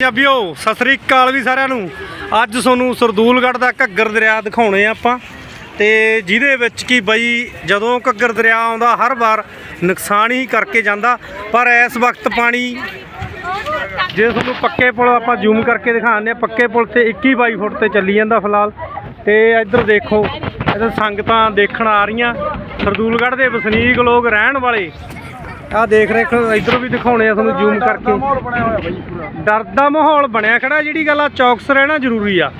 ਪੰਜਾਬੀਓ ਸਤਿ ਸ੍ਰੀ ਅਕਾਲ ਵੀ ਸਾਰਿਆਂ ਨੂੰ। ਅੱਜ ਤੁਹਾਨੂੰ ਸਰਦੂਲਗੜ੍ਹ ਦਾ ਘੱਗਰ ਦਰਿਆ ਦਿਖਾਉਣੇ ਆ ਆਪਾਂ। ਤੇ ਜਿਹਦੇ ਵਿੱਚ ਕੀ ਬਈ, ਜਦੋਂ ਘੱਗਰ ਦਰਿਆ ਆਉਂਦਾ, ਹਰ ਵਾਰ ਨੁਕਸਾਨ ਹੀ ਕਰਕੇ ਜਾਂਦਾ। ਪਰ ਇਸ ਵਕਤ ਪਾਣੀ, ਜੇ ਤੁਹਾਨੂੰ ਪੱਕੇ ਪੁਲ ਆਪਾਂ ਜ਼ੂਮ ਕਰਕੇ ਦਿਖਾਉਂਦੇ ਆ, ਪੱਕੇ ਪੁਲ ਤੇ 21 22 ਫੁੱਟ ਤੇ ਚੱਲੀ ਜਾਂਦਾ ਫਿਲਹਾਲ। ਤੇ ਇੱਧਰ ਦੇਖੋ, ਇੱਧਰ ਸੰਗਤਾਂ ਦੇਖਣ ਆ ਰਹੀਆਂ। ਸਰਦੂਲਗੜ੍ਹ ਦੇ ਵਸਨੀਕ ਲੋਕ ਰਹਿਣ ਵਾਲੇ ਆਹ ਦੇਖ ਰਹੇ ਹੋ ਇੱਧਰੋਂ ਵੀ ਦਿਖਾਉਣੇ ਆ ਤੁਹਾਨੂੰ ਜ਼ੂਮ ਕਰਕੇ। ਬਣਿਆ ਹੋਇਆ ਬਾਈ ਪੂਰਾ। ਡਰ ਦਾ ਮਾਹੌਲ ਬਣਿਆ ਖੜਾ ਜਿਹੜੀ ਗੱਲ ਆ ਚੌਕਸ ਰਹਿਣਾ ਜ਼ਰੂਰੀ ਆ।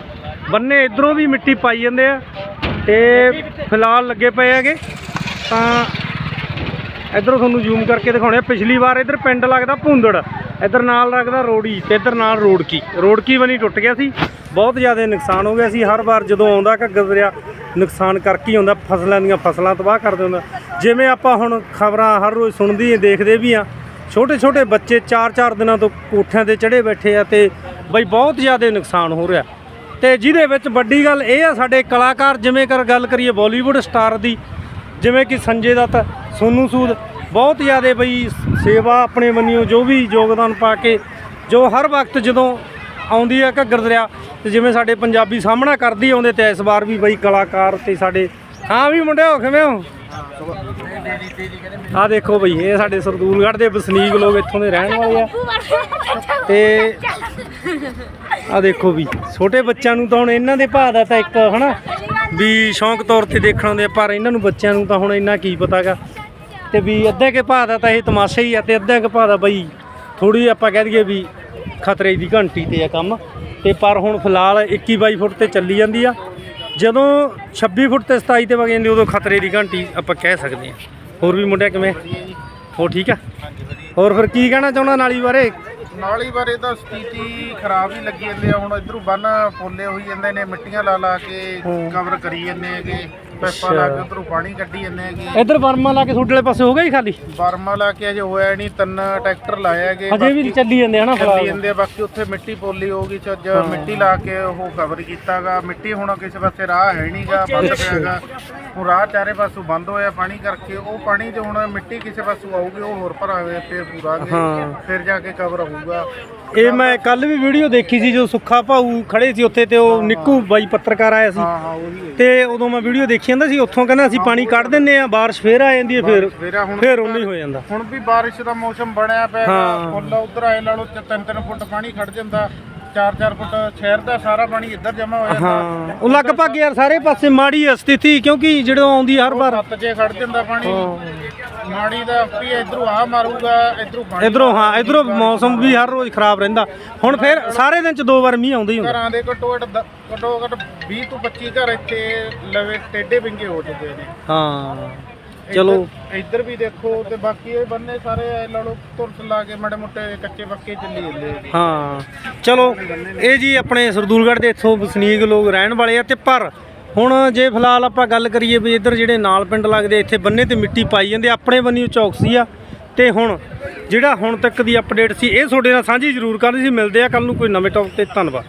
ਬੰਨੇ ਇਧਰੋਂ ਵੀ ਮਿੱਟੀ ਪਾਈ ਜਾਂਦੇ ਆ ਤੇ ਫਿਲਹਾਲ ਲੱਗੇ ਪਏ ਹੈਗੇ ਤਾਂ ਇਧਰੋਂ ਤੁਹਾਨੂੰ ਜ਼ੂਮ ਕਰਕੇ ਦਿਖਾਉਣੇ ਆ। ਪਿਛਲੀ ਵਾਰ ਇਧਰ ਪਿੰਡ ਲੱਗਦਾ ਭੁੰਦੜ, ਇਧਰ ਨਾਲ ਲੱਗਦਾ ਰੋੜੀ ਤੇ ਇਧਰ ਨਾਲ ਰੋੜਕੀ। ਰੋੜਕੀ ਬਣੀ ਟੁੱਟ ਗਿਆ ਸੀ। ਬਹੁਤ ਜ਼ਿਆਦਾ ਨੁਕਸਾਨ ਹੋ ਗਿਆ ਸੀ। ਹਰ ਵਾਰ ਜਦੋਂ ਆਉਂਦਾ ਘੱਗਰ ਦਰਿਆ ਨੁਕਸਾਨ ਕਰਕੇ ਹੀ ਆਉਂਦਾ। ਫਸਲਾਂ ਦੀਆਂ ਫਸਲਾਂ ਤਬਾਹ ਕਰ ਦਿੰਦਾ। ਜਿਵੇਂ ਆਪਾਂ ਹੁਣ ਖਬਰਾਂ ਹਰ ਰੋਜ਼ ਸੁਣਦੀ ਦੇਖਦੇ ਵੀ ਆ ਛੋਟੇ ਛੋਟੇ ਬੱਚੇ 4-4 ਦਿਨਾਂ ਤੋਂ ਕੋਠਿਆਂ ਤੇ ਚੜੇ ਬੈਠੇ ਆ ਤੇ ਬਈ ਬਹੁਤ ਜ਼ਿਆਦਾ ਨੁਕਸਾਨ ਹੋ ਰਿਹਾ। ਤੇ ਜਿਹਦੇ ਵਿੱਚ ਵੱਡੀ ਗੱਲ ਇਹ ਆ, ਸਾਡੇ ਕਲਾਕਾਰ ਜਿਵੇਂ ਕਰ ਗੱਲ ਕਰੀਏ ਬਾਲੀਵੁੱਡ ਸਟਾਰ ਦੀ ਜਿਵੇਂ ਕਿ ਸੰਜੇ ਦੱਤ, ਸੋਨੂ ਸੂਦ, ਬਹੁਤ ਜ਼ਿਆਦਾ ਬਈ ਸੇਵਾ ਆਪਣੇ ਮੰਨਿਓ ਜੋ ਵੀ ਯੋਗਦਾਨ ਪਾ ਕੇ, ਜੋ ਹਰ ਵਕਤ ਜਦੋਂ ਆਉਂਦੀ ਆ ਘੱਗਰ ਦਰਿਆ, ਤੇ ਜਿਵੇਂ ਸਾਡੇ ਪੰਜਾਬੀ ਸਾਹਮਣਾ ਕਰਦੀ ਆਉਂਦੇ ਤੇ ਇਸ ਵਾਰ ਵੀ ਬਈ ਕਲਾਕਾਰ ਤੇ ਸਾਡੇ ਹਾਂ ਵੀ ਮੁੰਡਿਓ ਕਿਵੇਂ ਹੋ? ਆ ਦੇਖੋ ਬਈ, ਇਹ ਸਾਡੇ ਸਰਦੂਲਗੜ੍ਹ ਦੇ ਵਸਨੀਕ ਲੋਕ ਇੱਥੋਂ ਦੇ ਰਹਿਣ ਵਾਲੇ ਆ। ਤੇ ਆ ਦੇਖੋ ਵੀ ਛੋਟੇ ਬੱਚਿਆਂ ਨੂੰ ਤਾਂ ਹੁਣ ਇਹਨਾਂ ਦੇ ਭਾਅ ਦਾ ਤਾਂ ਇੱਕ, ਹਨਾ? ਵੀ ਸ਼ੌਂਕ ਤੌਰ ਤੇ ਦੇਖਣ ਆਉਂਦੇ ਆ, ਪਰ ਇਹਨਾਂ ਨੂੰ ਬੱਚਿਆਂ ਨੂੰ ਤਾਂ ਹੁਣ ਇੰਨਾ ਕੀ ਪਤਾਗਾ। ਤੇ ਵੀ ਅੱਧੇ ਕੇ ਭਾਅ ਦਾ ਤਾਂ ਇਹ ਤਮਾਸ਼ਾ ਹੀ ਆ, ਤੇ ਅੱਧੇ ਕੇ ਭਾਅ ਦਾ ਬਈ ਥੋੜੀ ਆਪਾਂ ਕਹਿ ਦਈਏ ਵੀ ਖਤਰੇ ਦੀ ਘੰਟੀ ਤੇ ਆ ਕੰਮ। ਤੇ ਪਰ ਹੁਣ ਫਿਲਹਾਲ 21 22 ਫੁੱਟ ਤੇ ਚੱਲੀ ਜਾਂਦੀ ਆ। ਜਦੋਂ 26 ਫੁੱਟ ਤੇ 27 ਤੇ ਵਗ ਜਾਂਦੀ ਉਦੋਂ ਖਤਰੇ ਦੀ ਘੰਟੀ ਆਪਾਂ ਕਹਿ ਸਕਦੇ ਆ। ਹੋਰ ਵੀ ਮੁੰਡਿਆ ਕਿਵੇਂ? ਹੋ ਠੀਕ ਆ? ਹੋਰ ਫਿਰ ਕੀ ਕਹਿਣਾ ਚਾਹੁੰਦਾ ਨਾਲੀ ਬਾਰੇ? ਨਾਲੀ ਬਾਰੇ ਤਾਂ ਸਥਿਤੀ ਖਰਾਬ ਹੀ ਲੱਗੀ ਜਾਂਦੀ ਆ ਹੁਣ ਇਧਰੋਂ ਬੰਨ ਫੋਲੇ ਹੋਈ ਜਾਂਦੇ ਨੇ ਮਿੱਟੀਆਂ ਲਾ ਲਾ ਕੇ। ਕਵਰ ਕਰੀ ਜਾਂਦੇ ਹੈਗੇ ਪੈਪਾਂ ਅੱਛਾ। ਲਾ ਕੇ ਉਧਰੋਂ ਪਾਣੀ ਕੱਢੀ ਜਾਂਦੇ ਹੈਗੇ ਇੱਧਰ ਵਰਮਾ ਲਾ ਕੇ ਤੁਹਾਡੇ ਵਾਲੇ ਪਾਸੇ ਹੋ ਗਿਆ ਹੀ ਖਾਲੀ ਬਰਮਾ ਲਾ ਕੇ ਅਜੇ ਹੋਇਆ ਨਹੀਂ ਤਿੰਨ ਟਰੈਕਟਰ ਲਾਏ ਹੈਗੇ ਅਜੇ ਵੀ ਚੱਲੀ ਜਾਂਦੇ ਹਨਾ ਚੱਲੀ ਫਿਲਹਾਲ ਜਾਂਦੇ ਆ ਬਾਕੀ ਉੱਥੇ ਮਿੱਟੀ ਪੋਲੀ ਹੋਊਗੀ ਚੱਜ ਹਾਂ। ਮਿੱਟੀ ਲਾ ਕੇ ਉਹ ਕਵਰ ਕੀਤਾਗਾ ਮਿੱਟੀ ਹੁਣ ਕਿਸੇ ਪਾਸੇ ਰਾਹ ਹੈ ਨਹੀਂਗਾ ਬੰਦ ਅੱਛਾ। ਪਿਆਗਾ ਹੁਣ ਰਾਹ ਚਾਰੇ ਪਾਸੋਂ ਬੰਦ ਹੋਇਆ ਪਾਣੀ ਕਰਕੇ ਉਹ ਪਾਣੀ ਤੇ ਹੁਣ ਮਿੱਟੀ ਕਿਸੇ ਪਾਸੋਂ ਆਊਗੀ ਉਹ ਹੋਰ ਭਰਾਵੇ ਫੇਰ ਪੂਰਾ ਹਾਂ। ਫਿਰ ਜਾ ਕੇ ਕਵਰ ਹੋਊਗਾ ਇਹ ਮੈਂ ਕੱਲ ਵੀ ਵੀਡੀਓ ਦੇਖੀ ਸੀ ਜੋ ਸੁੱਖਾ ਭਾਊ ਖੜੇ ਸੀ ਉੱਥੇ ਤੇ ਉਹ ਨਿੱਕੂ ਬਾਈ ਪੱਤਰਕਾਰ ਆਇਆ ਸੀ ਹਾਂ ਹਾਂ ਉਹੀ ਹੈ ਤੇ ਉਦੋਂ ਮੈਂ ਵੀਡੀਓ ਦੇਖੀ ਜਾਂਦਾ ਸੀ ਉੱਥੋਂ ਕਹਿੰਦਾ ਅਸੀਂ ਪਾਣੀ ਕੱਢ ਦਿੰਨੇ ਆ ਬਾਰਿਸ਼ ਫੇਰ ਆ ਜਾਂਦੀ ਹੈ ਫਿਰ ਫੇਰ ਹੁਣ ਫਿਰ ਉਨੀ ਹੋ ਜਾਂਦਾ। ਹੁਣ ਵੀ ਬਾਰਿਸ਼ ਦਾ ਮੌਸਮ ਬਣਿਆ ਪਿਆ ਹਾਂ। ਫੁੱਲ ਉਧਰ ਆਏ ਨਾਲੋਂ ਤੇ ਤਿੰਨ ਤਿੰਨ ਫੁੱਟ ਪਾਣੀ ਖੜ ਜਾਂਦਾ। 4-4 ਫੁੱਟ ਸ਼ਹਿਰ ਦਾ ਸਾਰਾ ਪਾਣੀ ਇੱਧਰ ਜਮਾ ਹੋ ਜਾਂਦਾ। ਹਾਂ। ਉਹ ਲਗਭਗ ਯਾਰ ਸਾਰੇ ਪਾਸੇ ਮਾੜੀ ਹੈ ਸਥਿਤੀ ਕਿਉਂਕਿ ਜਦੋਂ ਆਉਂਦੀ ਹਰ ਵਾਰ ਸੱਤ 'ਚ ਖੜ ਜਾਂਦਾ ਪਾਣੀ। ਮਾੜੀ ਦਾ ਵੀ ਇਧਰੋਂ ਆ ਮਾਰੂਗਾ ਇਧਰੋਂ ਪਾਣੀ ਇਧਰੋਂ ਹਾਂ ਇਧਰੋਂ ਮੌਸਮ ਵੀ ਹਰ ਰੋਜ਼ ਖਰਾਬ ਰਹਿੰਦਾ। ਹੁਣ ਫਿਰ ਸਾਰੇ ਦਿਨ ਚ ਦੋ ਵਾਰ ਮੀਂਹ ਆਉਂਦਾ ਹੀ ਹੁੰਦਾ। ਘਰਾਂ ਦੇ ਘੱਟੋ ਘੱਟ ਦ- ਘੱਟੋ ਘੱਟ 20 ਤੋਂ 25 ਘਰ ਇੱਥੇ ਲਵੇ ਟੇਡੇ ਵਿੰਗੇ ਹੋ ਚੁੱਕੇ ਨੇ। ਹਾਂ ਚਲੋ। ਇੱਧਰ- ਇੱਧਰ ਵੀ ਦੇਖੋ ਤੇ ਬਾਕੀ ਇਹ ਬੰਨੇ ਸਾਰੇ ਐ ਲਾ ਲਓ ਤੁਰਸ ਲਾ ਕੇ ਮਾੜੇ ਮੋਟੇ ਕੱਚੇ ਪੱਕੇ ਚੱਲੀ ਜਾਂਦੇ। ਹਾਂ ਚਲੋ ਇਹ ਜੀ ਆਪਣੇ ਸਰਦੂਲਗੜ੍ਹ ਦੇ ਇੱਥੋਂ ਵਸਨੀਕ ਲੋਕ ਰਹਿਣ ਵਾਲੇ ਆ ਤੇ ਪਰ ਹੁਣ ਜੇ ਫਿਲਹਾਲ ਆਪਾਂ ਗੱਲ ਕਰੀਏ ਵੀ ਇੱਧਰ ਜਿਹੜੇ ਨਾਲ ਪਿੰਡ ਲੱਗਦੇ ਇੱਥੇ ਬੰਨੇ ਤੇ ਮਿੱਟੀ ਪਾਈ ਜਾਂਦੇ ਆਪਣੇ ਬੰਨਿਓ ਚੌਕਸੀ ਆ। ਤੇ ਹੁਣ ਜਿਹੜਾ ਹੁਣ ਤੱਕ ਦੀ ਅਪਡੇਟ ਸੀ, ਇਹ ਤੁਹਾਡੇ ਨਾਲ ਸਾਂਝੀ ਜ਼ਰੂਰ ਕਰਨੀ ਸੀ, ਮਿਲਦੇ ਆ ਕੱਲ ਨੂੰ ਕੋਈ ਨਵੇਂ ਟੌਪ ਤੇ, ਧੰਨਵਾਦ।